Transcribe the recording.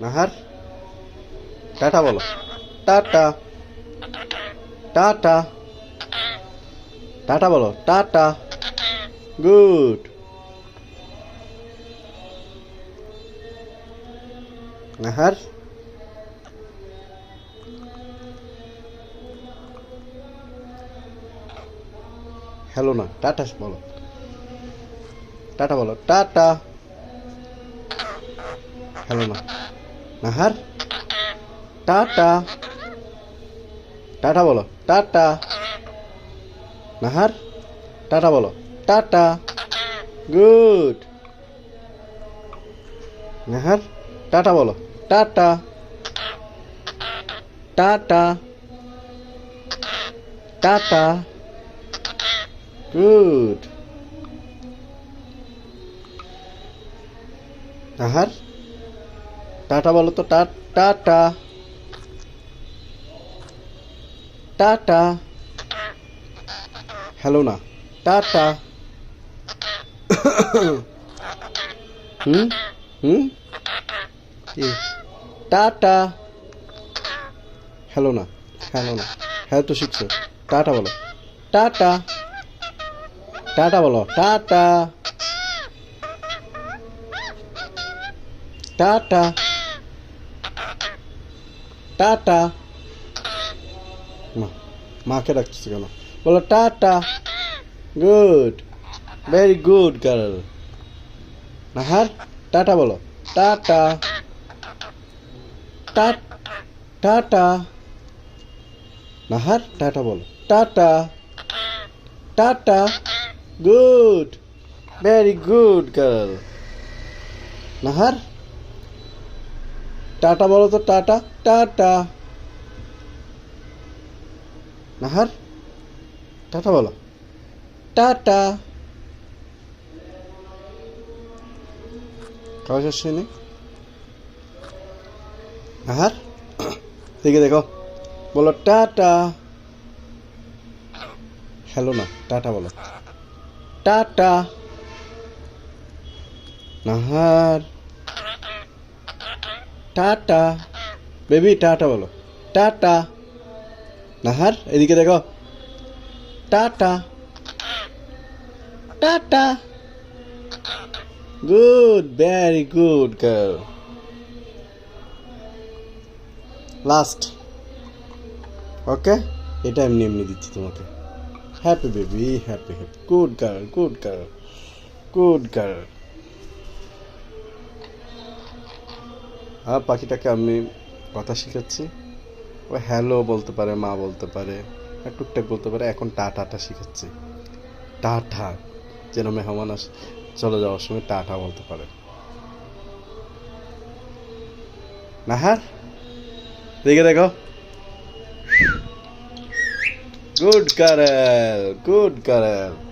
Nahar. Tata বলো। Tata. Tata. Tata বলো। Tata. Good. Nahar. Hello না, টাটা বলো। টাটা বলো। টাটা। হ্যালো না। নাহার? টাটা। টাটা বলো। টাটা। নাহার? টাটা বলো। টাটা। গুড। নাহার? টাটা বলো। Tata. Tata. Tata. Good. Nahar? Tata বলো তো, টা টাটা। টাটা। হ্যালো না, টাটা। হুম? হুম? টাটা। হ্যালো না হ্যালো না। হ্যাঁ তো শিখছো। টাটা বলো। টাটা। টাটা বলো, টাটা। টাটা। টাটা মাকে ডাকতেছে কেন বলো tata good very good girl Nahar tata বলো টাটা টাটা নাহার টাটা বলো tata tata good very good girl Nahar tata বলো তো, টাটা টাটা। নাহার, টাটা বলো। টাটা। কাজ আসছে নি নাহার দেখে দেখো। বলো, টাটা। হ্যালো না, টাটা বলো। Tata. Nahar. Tata. Baby, tata বলো। টাটা। নাহার, এদিকে দেখো। Tata. Tata. Good, very good girl. Last. Okay? এটা এমনি এমনি দিচ্ছি তোমাকে। Happy baby, happy happy. Good girl good girl good girl. আর পাখিটাকে আমি কথা শেখাচ্ছি। ও হ্যালো বলতে পারে, মা বলতে পারে আর টুকটাক বলতে পারে, এখন টা টাটাটা শিখাচ্ছি। টাটা, যেন মেহমান আস, চলে যাওয়ার সময় টাটা বলতে পারে। নাহার, দেখে দেখো। গুড কারেল গুড কারেল।